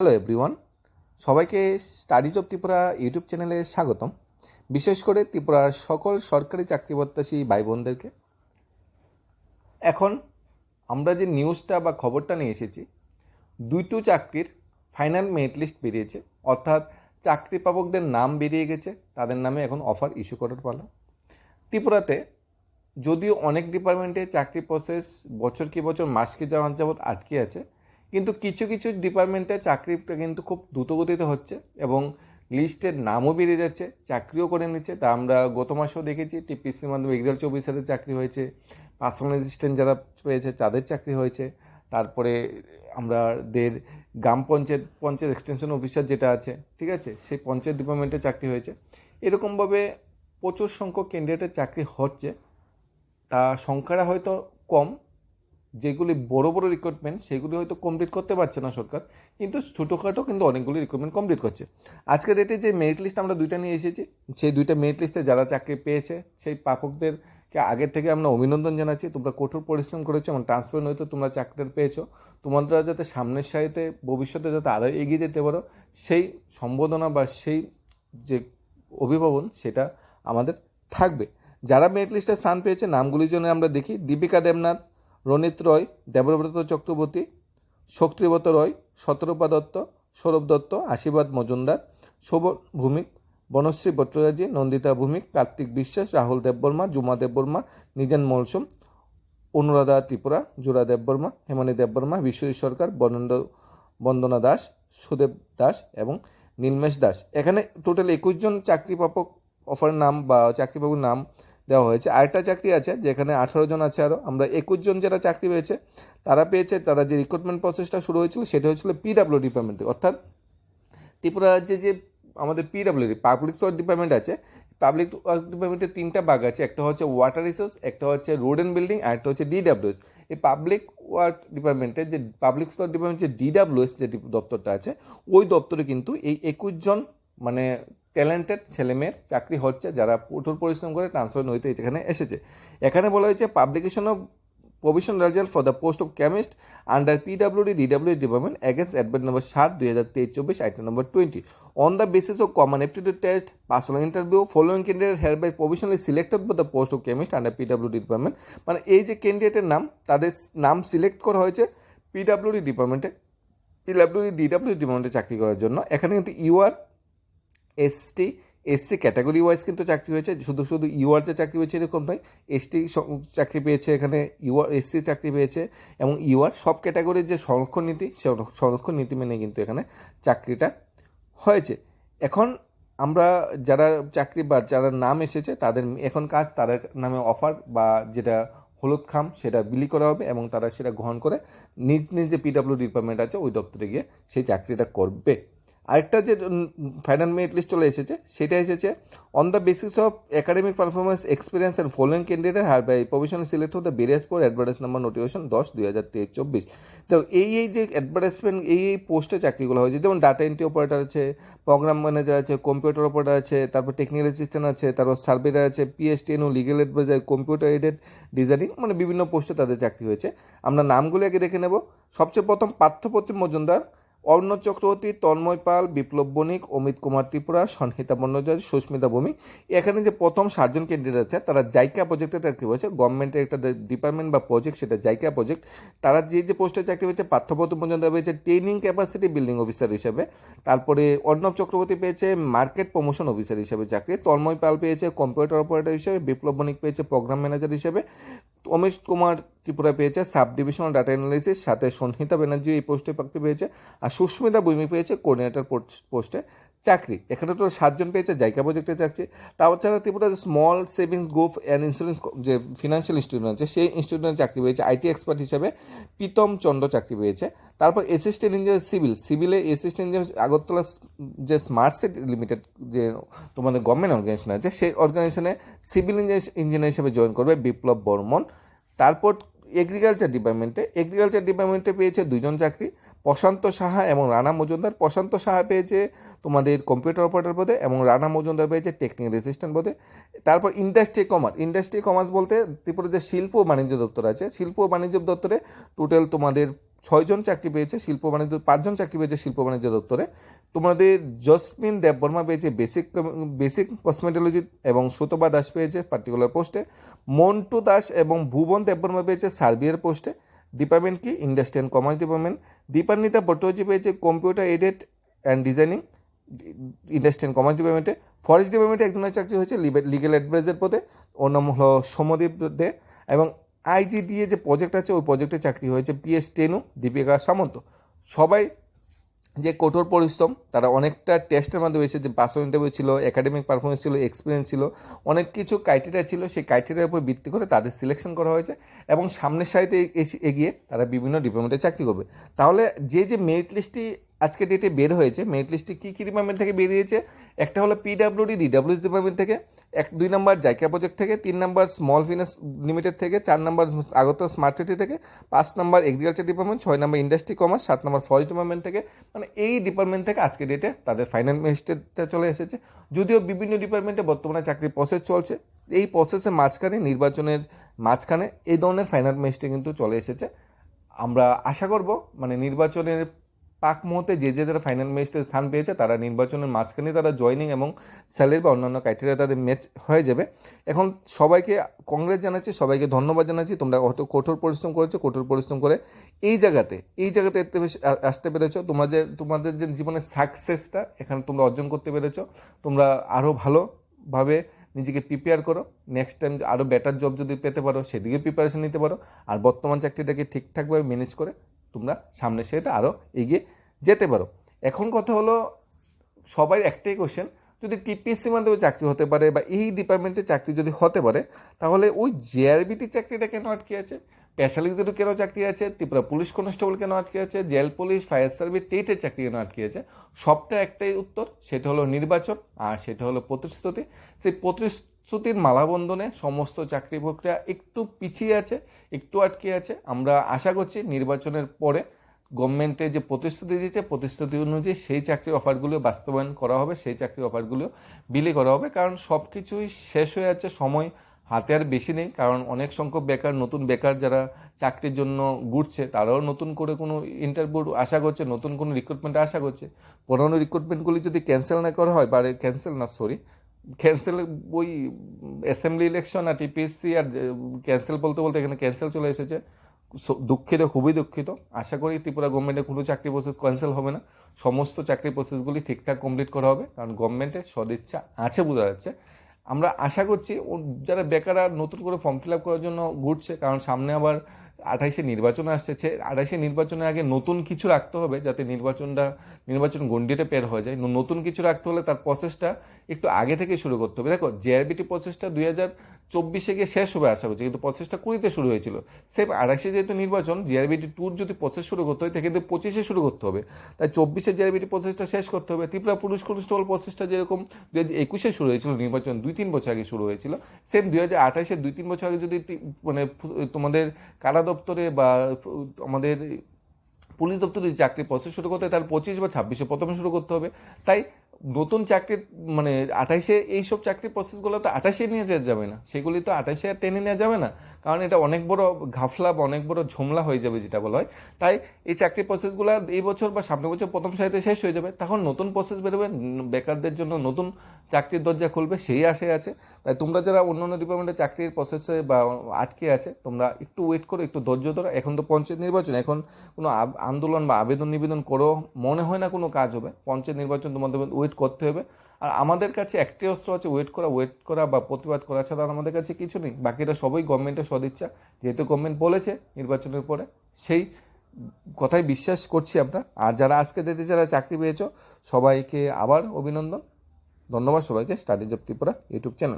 Hello everyone সবাইকে studies of Tripura YouTube চ্যানেলে স্বাগতম। বিশেষ করে ত্রিপুরার সকল সরকারি চাকরি প্রত্যাশী ভাই বোনদেরকে এখন আমরা যে নিউজটা বা খবরটা নিয়ে এসেছি দুটো চাকরির ফাইনাল মেরিট লিস্ট বেরিয়েছে। অর্থাৎ চাকরি পাবকদের নাম বেরিয়ে গেছে, তাদের নামে এখন অফার ইস্যু করার পালা। ত্রিপুরাতে যদিও অনেক ডিপার্টমেন্টে চাকরি প্রসেস বছর কি বছর, মাস কি যাওয়ার যাবৎ আটকে আছে কিন্তু কিছু কিছু ডিপার্টমেন্টে চাকরিটা কিন্তু খুব দ্রুতগতিতে হচ্ছে এবং লিস্টের নামও বেরিয়ে যাচ্ছে, চাকরিও করে নিচ্ছে। তা আমরা গত মাসেও দেখেছি টিপিসির মাধ্যমে এগ্রিকালচার অফিসারের চাকরি হয়েছে, পার্সোনাল অ্যাসিস্ট্যান্ট যারা পেয়েছে তাদের চাকরি হয়েছে। তারপরে আমাদের গ্রাম পঞ্চায়েত পঞ্চায়েত এক্সটেনশন অফিসার যেটা আছে, ঠিক আছে, সেই পঞ্চায়েত ডিপার্টমেন্টে চাকরি হয়েছে। এরকমভাবে প্রচুর সংখ্যক ক্যান্ডিডেটের চাকরি হচ্ছে। তা সংখ্যাটা হয়তো কম যেগুলি বড় বড় রিক্রুটমেন্ট সেগুলি হয়তো কমপ্লিট করতে পারছে না সরকার, কিন্তু ছোটোখাটো কিন্তু অনেকগুলি রিক্রুটমেন্ট কমপ্লিট করছে। আজকের ডেটে যে মেরিট লিস্ট আমরা দুইটা নিয়ে এসেছি, সেই দুইটা মেরিট লিস্টে যারা চাকরি পেয়েছে, সেই প্রাপকদেরকে আগের থেকে আমরা অভিনন্দন জানাচ্ছি। তোমরা কঠোর পরিশ্রম করেছ এবং ট্রান্সফার হয়তো তোমরা চাকরিটা পেয়েছ। তোমরা যাতে সামনের সারিতে, ভবিষ্যতে যাতে আরও এগিয়ে যেতে পারো, সেই সম্বোধনা বা সেই যে অভিভাবন, সেটা আমাদের থাকবে। যারা মেরিট লিস্টে স্থান পেয়েছে, নামগুলির জন্য আমরা দেখি। দীপিকা দেবনাথ রনিত রয়, দেবব্রত চক্রবর্তী, শক্তিব্রত রয়, শতরূপা দত্ত, সৌরভ দত্ত, আশীর্বাদ মজুমদার, শোভন ভূমিক, বনশ্রী ভট্টাচার্যী, নন্দিতা ভূমিক, কার্তিক বিশ্বাস, রাহুল দেববর্মা, জুমা দেববর্মা, নিজান মলসুম, অনুরাধা ত্রিপুরা জোড়া দেববর্মা, হেমানী দেববর্মা, বিশ্বজিৎ সরকার বনন্দ বন্দনা দাস, সুদেব দাস এবং নীলমেশ দাস। এখানে টোটাল একুশ জন চাকরি প্রাপক অফারের নাম বা চাকরি পাবুর নাম দেওয়া হয়েছে। আরেকটা চাকরি আছে, যেখানে আঠারো জন আছে আরও আমরা একুশ জন যারা চাকরি পেয়েছে, তারা পেয়েছে, তারা যে রিক্রুটমেন্ট প্রসেসটা শুরু হয়েছিল, সেটা হয়েছিল পিডাব্লিউ ডিপার্টমেন্টে অর্থাৎ ত্রিপুরা রাজ্যে যে আমাদের পিডাব্লিউ পাবলিক ওয়ার্ক ডিপার্টমেন্ট আছে। পাবলিক ওয়ার্ক ডিপার্টমেন্টের তিনটা ভাগ আছে। একটা হচ্ছে ওয়াটার রিসোর্স একটা হচ্ছে রোড অ্যান্ড বিল্ডিং আর একটা হচ্ছে ডিডাব্লিউএস এই পাবলিক ওয়ার্ক ডিপার্টমেন্টের যে পাবলিক ওয়ার্ক ডিপার্টমেন্ট যে ডিডাব্লিউএস যে দপ্তরটা আছে, ওই দপ্তরে কিন্তু এই একুশ জন মানে ট্যালেন্টেড ছেলেমেয়ের চাকরি হচ্ছে যারা কঠোর পরিশ্রম করে ট্রান্সফার নইতে এখানে এসেছে। এখানে বলা হয়েছে publication of provision result for the post of chemist under PWD DW department against admit number সাত, দুই হাজার তেইশ, চব্বিশ item number twenty on the basis of common aptitude test personal interview following candidate hereby provisionally selected for the post of chemist under PWD department মানে এই যে ক্যান্ডিডেটের নাম, তাদের নাম সিলেক্ট করা হয়েছে পিডাব্লিউডি ডিপার্টমেন্টে পিডাব্লিউডি ডিডাব্লিউ ডিপার্টমেন্টে চাকরি করার জন্য। এখানে কিন্তু UR ST SC category wise কিন্তু চাকরি হয়েছে। শুধু শুধু ইউআর যে চাকরি হয়েছে এরকম নয় এসটি চাকরি পেয়েছে এখানে ইউআর এসসি চাকরি পেয়েছে এবং ইউআর সব ক্যাটাগরির যে সংরক্ষণ নীতি সে সংরক্ষণ নীতি মেনে কিন্তু এখানে চাকরিটা হয়েছে। এখন আমরা যারা চাকরি বা যারা নাম এসেছে, তাদের এখন কাজ তাদের নামে অফার বা যেটা হলুদ খাম, সেটা বিলি করা হবে এবং তারা সেটা গ্রহণ করে নিজ নিজ যে পিডাব্লিউ ডিপার্টমেন্ট আছে, ওই দপ্তরে গিয়ে সেই চাকরিটা করবে। আরেকটা যে ফাইনাল মেরিট লিস্ট চলে এসেছে, সেটা এসেছে on the basis of academic performance experience and following candidate hereby professional select হতে various four advertise number notification দশ, দুই হাজার তেইশ, চব্বিশ। তো এই এই যে অ্যাডভার্টাইজমেন্ট এই এই পোস্টে চাকরিগুলো হয়েছে, যেমন ডাটা এন্ট্রি অপারেটার আছে প্রোগ্রাম ম্যানেজার আছে কম্পিউটার অপারেটার আছে, তারপর টেকনিক্যাল অ্যাসিস্ট্যান্ট আছে, তারপর সার্ভেয়ার আছে পিএসটিএন ও legal adviser computer aided designing মানে বিভিন্ন পোস্টে তাদের চাকরি হয়েছে। আমরা নামগুলো আগে দেখে নেব। সবচেয়ে প্রথম পার্থপ্রতিম মজুমদার অর্ণব চক্রবর্তী, তন্ময় পাল, বিপ্লব বণিক, অমিত কুমার ত্রিপুরা, সনহিতা বন্যজয় সুস্মিতা ভূমি এখানে যে প্রথম সাতজন ক্যান্ডিডেট আছে, তারা জাইকা প্রজেক্টে চাকরি হয়েছে গভর্নমেন্টের একটা ডিপার্টমেন্ট বা প্রজেক্ট সেটা জাইকা প্রজেক্ট তারা যে যে পোস্টে চাকরি হয়েছে পার্থপ্রতিম মজুমদার পেয়েছে ট্রেনিং ক্যাপাসিটি বিল্ডিং অফিসার হিসেবে। তারপরে অর্ণব চক্রবর্তী পেয়েছে মার্কেট প্রমোশন অফিসার হিসেবে চাকরি। তন্ময় পাল পেয়েছে কম্পিউটার অপারেটর হিসেবে। বিপ্লব বণিক পেয়েছে প্রোগ্রাম ম্যানেজার হিসেবে। অমিত কুমার ত্রিপুরা পেয়েছে সাব ডিভিশনাল ডাটা অ্যানালিসিস সাথে সন্হিতা ব্যানার্জি এই পোস্টে চাকরি পেয়েছে, আর সুস্মিতা বৈমি পেয়েছে কোঅর্ডিনেটর পোস্টে চাকরি। এখানে তো সাতজন পেয়েছে জায়গা প্রজেক্টে চাকরি। তাছাড়া ত্রিপুরা যে small savings group and insurance যে ফিনান্সিয়াল ইনস্টিটিউট আছে, সেই ইনস্টিটিউটের চাকরি পেয়েছে। আইটি এক্সপার্ট হিসেবে প্রীতম চন্দ্র চাকরি পেয়েছে। তারপর অ্যাসিস্ট্যান্ট ইঞ্জিনিয়ার সিভিল সিভিলে অ্যাসিস্ট্যান্ট ইঞ্জিনিয়ার আগরতলা যে স্মার্ট সিটি লিমিটেড যে তোমাদের গভর্নমেন্ট অর্গানাইজেশন আছে, সেই অর্গানাইজেশনে সিভিল ইঞ্জিনিয়ার হিসেবে জয়েন করবে বিপ্লব বর্মন। তারপর এগ্রিকালচার ডিপার্টমেন্টে এগ্রিকালচার ডিপার্টমেন্টে পেয়েছে দুজন চাকরি। প্রশান্ত সাহা এবং রানা মজুমদার। প্রশান্ত সাহা পেয়েছে তোমাদের কম্পিউটার অপারেটর পদে এবং রানা মজুমদার পেয়েছে টেকনিক্যাল অ্যাসিস্ট্যান্ট পদে। তারপর ইন্ডাস্ট্রি কমার্স ইন্ডাস্ট্রি কমার্স বলতে ত্রিপুরা যে শিল্প বাণিজ্য দপ্তর আছে, শিল্প বাণিজ্য দপ্তরে টোটাল তোমাদের ছয়জন চাকরি পেয়েছে, শিল্প বাণিজ্য, পাঁচজন চাকরি পেয়েছে শিল্প বাণিজ্য দপ্তরে। তোমাদের জসমিন দেববর্মা পেয়েছে বেসিক বেসিক কসমেটোলজি এবং সুতপা দাস পেয়েছে পার্টিকুলার পোস্টে মন্টু দাস এবং ভুবন দেববর্মা পেয়েছে সার্বিয়ার পোস্টে ডিপার্টমেন্ট কি? Industry and commerce department Dipanwita Bhattacharya পেয়েছে computer aided and designing industry and commerce ডিপার্টমেন্টে ফরেস্ট ডিপার্টমেন্টে একজনের চাকরি হয়েছে লিগেল অ্যাডভাইজার পদে। ওর নাম হলো সমদীপ দে। এবং আইজিডিএ যে প্রজেক্ট আছে, ওই প্রজেক্টে চাকরি হয়েছে পিএস টেনু দীপিকা সামন্ত সবাই যে কঠোর পরিশ্রম, তারা অনেকটা টেস্টের মাধ্যমে এসেছে, যে পার্সোনাল ইন্টারভিউ ছিল একাডেমিক পারফরমেন্স ছিল এক্সপিরিয়েন্স ছিল, অনেক কিছু ক্রাইটেরিয়া ছিল, সেই ক্রাইটেরিয়ার উপর ভিত্তি করে তাদের সিলেকশন করা হয়েছে এবং সামনের সারিতে এগিয়ে তারা বিভিন্ন ডিপার্টমেন্টে চাকরি করবে। তাহলে যে যে মেরিট লিস্টটি আজকে ডেটে বের হয়েছে মেরিট লিস্টটি কী কী ডিপার্টমেন্ট থেকে বেরিয়েছে? একটা হলো পিডাব্লিউডি ডিডাব্লিউএস ডিপার্টমেন্ট থেকে, এক, দুই নম্বর জাইকা প্রজেক্ট থেকে, তিন নম্বর স্মল ফিনান্স লিমিটেড থেকে, চার নম্বর আগত স্মার্ট সিটি থেকে, পাঁচ নম্বর এগ্রিকালচার ডিপার্টমেন্ট ছয় নম্বর ইন্ডাস্ট্রি কমার্স সাত নম্বর ফরেস্ট ডিপার্টমেন্ট থেকে মানে এই ডিপার্টমেন্ট থেকে আজকে ডেটে তাদের ফাইনাল মিনিস্টারটা চলে এসেছে। যদিও বিভিন্ন ডিপার্টমেন্টে বর্তমানে চাকরির প্রসেস চলছে, এই প্রসেসের মাঝখানে, নির্বাচনের মাঝখানে এই ধরনের ফাইনাল মিনিস্টার কিন্তু চলে এসেছে। আমরা আশা করব মানে নির্বাচনের পাক মুহূর্তে যে যে যারা ফাইনাল ম্যাচে স্থান পেয়েছে, তারা নির্বাচনের মাঝখানে তারা জয়নিং এবং স্যালারি বা অন্যান্য ক্রাইটেরিয়া তাদের ম্যাচ হয়ে যাবে। এখন সবাইকে কংগ্রেস জানাচ্ছি, সবাইকে ধন্যবাদ জানাচ্ছি। তোমরা অত কঠোর পরিশ্রম করেছ, কঠোর পরিশ্রম করে এই জায়গাতে এই জায়গাতে এতে বেশি আসতে পেরেছ। তোমাদের তোমাদের যে জীবনের সাকসেসটা এখানে তোমরা অর্জন করতে পেরেছ। তোমরা আরও ভালোভাবে নিজেকে প্রিপেয়ার করো। নেক্সট টাইম আরও বেটার জব যদি পেতে পারো, সেদিকে প্রিপারেশন নিতে পারো। আর বর্তমান চাকরিটাকে ঠিকঠাকভাবে ম্যানেজ করে তোমরা সামনের সেটা আরও এগিয়ে যেতে পারো। এখন কথা হলো সবাই একটাই কোশ্চেন যদি টিপিএসসি মাধ্যমে চাকরি হতে পারে বা এই ডিপার্টমেন্টে চাকরি যদি হতে পারে, তাহলে ওই জেআরবিটি চাকরিটা কেন আটকে আছে? স্পেশালিস্টেরও কেন চাকরি আছে? ত্রিপুরা পুলিশ কনস্টেবল কেন আটকে আছে? জেল পুলিশ ফায়ার সার্ভিস টেটের চাকরি কেন আটকে আছে? সবটা একটাই উত্তর, সেটা হলো নির্বাচন আর সেটা হলো প্রতিশ্রুতি। সেই প্রতিশ্রুতির মালাবন্ধনে সমস্ত চাকরি প্রক্রিয়া একটু পিছিয়ে আছে, একটু আটকে আছে। আমরা আশা করছি নির্বাচনের পরে গভর্নমেন্টে যে প্রতিশ্রুতি দিয়েছে, প্রতিশ্রুতি অনুযায়ী সেই চাকরি অফারগুলো বাস্তবায়ন করা হবে, সেই চাকরি অফারগুলো বিলি করা হবে। কারণ সব কিছুই শেষ হয়ে যাচ্ছে, সময় হাতে আর বেশি নেই। কারণ অনেক সংখ্যক বেকার, নতুন বেকার যারা চাকরির জন্য ঘুরছে, তারাও নতুন করে কোনো ইন্টারভিউ আশা করছে, নতুন কোনো রিক্রুটমেন্ট আশা করছে। পুরোনো রিক্রুটমেন্টগুলি যদি ক্যান্সেল না করা হয়, বা ক্যান্সেল না সরি ক্যান্সেল ওই অ্যাসেম্বলি ইলেকশন আর টিপিএসসি আর ক্যান্সেল বলতে বলতে এখানে ক্যান্সেল চলে এসেছে। দুঃখিত, খুবই দুঃখিত। আশা করি ত্রিপুরা গভর্নমেন্টের কোনো চাকরি প্রসেস ক্যান্সেল হবে না। সমস্ত চাকরি প্রসেসগুলি ঠিকঠাক কমপ্লিট করা হবে। কারণ গভর্নমেন্টের সদিচ্ছা আছে বোঝা যাচ্ছে। আমরা আশা করছি যারা বেকাররা নতুন করে ফর্ম ফিল আপ করার জন্য ঘুরছে, কারণ সামনে আবার আঠাইশে নির্বাচন আসছে আঠাইশে নির্বাচনের আগে নতুন কিছু রাখতে হবে যাতে নির্বাচনটা, নির্বাচন গণ্ডিতে পের হয়ে যায়। নতুন কিছু রাখতে হলে তার প্রসেসটা একটু আগে থেকে শুরু করতে হবে। দেখো জেআরবিটি প্রসেসটা দুই হাজার চব্বিশে গিয়ে শেষ হবে আশা করছি, কিন্তু প্রসেসটা কুড়িতে শুরু হয়েছিল। সেম আড়াইশে যেহেতু নির্বাচন জিআরবিটি ট্যুর যদি প্রসেস শুরু করতে হয় তাকে কিন্তু পঁচিশে শুরু করতে হবে। তাই চব্বিশে জিআরবিটি প্রসেসটা শেষ করতে হবে। ত্রিপুরা পুলিশ কনস্টেবল প্রসেসটা যেরকম দু হাজার একুশে শুরু হয়েছিল, নির্বাচন দুই তিন বছর আগে শুরু হয়েছিল, সেম দুই হাজার আঠাশে দুই তিন বছর আগে যদি মানে তোমাদের কারা দপ্তরে বা আমাদের পুলিশ দপ্তরে চাকরি প্রসেস শুরু করতে হয়, তাহলে পঁচিশ বা ছাব্বিশে প্রথমে শুরু করতে হবে। তাই নতুন চাকরির মানে আঠাইশে এইসব চাকরির প্রসেসগুলো তো আঠাশে নিয়ে যাওয়া যাবে না, সেগুলি তো আঠাশে টেনে নেওয়া যাবে না, কারণ এটা অনেক বড় ঘাফলা বা অনেক বড় ঝোমলা হয়ে যাবে যেটা বলা হয়। তাই এই চাকরি প্রসেসগুলো এই বছর বা সামনের বছর প্রথম সারিতে শেষ হয়ে যাবে, তখন নতুন প্রসেস বেরোবে বেকারদের জন্য নতুন চাকরির দরজা খুলবে, সেই আশে আছে। তাই তোমরা যারা অন্য অন্য ডিপার্টমেন্টের চাকরির প্রসেসে বা আটকে আছে, তোমরা একটু ওয়েট করো, একটু ধৈর্য ধরো, এখন তো পঞ্চায়েত নির্বাচন, এখন কোনো আন্দোলন বা আবেদন নিবেদন করো, মনে হয় না কোনো কাজ হবে, পঞ্চায়েত নির্বাচন তোমাদের ওয়েট করতে হবে। আর আমাদের কাছে একটি অস্ত্র আছে ওয়েট করা ওয়েট করা বা প্রতিবাদ করা ছাড়া আমাদের কাছে কিছু নেই। বাকিটা সবই গভর্নমেন্টের সদিচ্ছা। যেহেতু গভর্নমেন্ট বলেছে নির্বাচনের পরে, সেই কথাই বিশ্বাস করছি আমরা। আর যারা আজকে যেতে যারা চাকরি পেয়েছ, সবাইকে আবার অভিনন্দন। ধন্যবাদ সবাইকে। Studies job Tripura YouTube channel.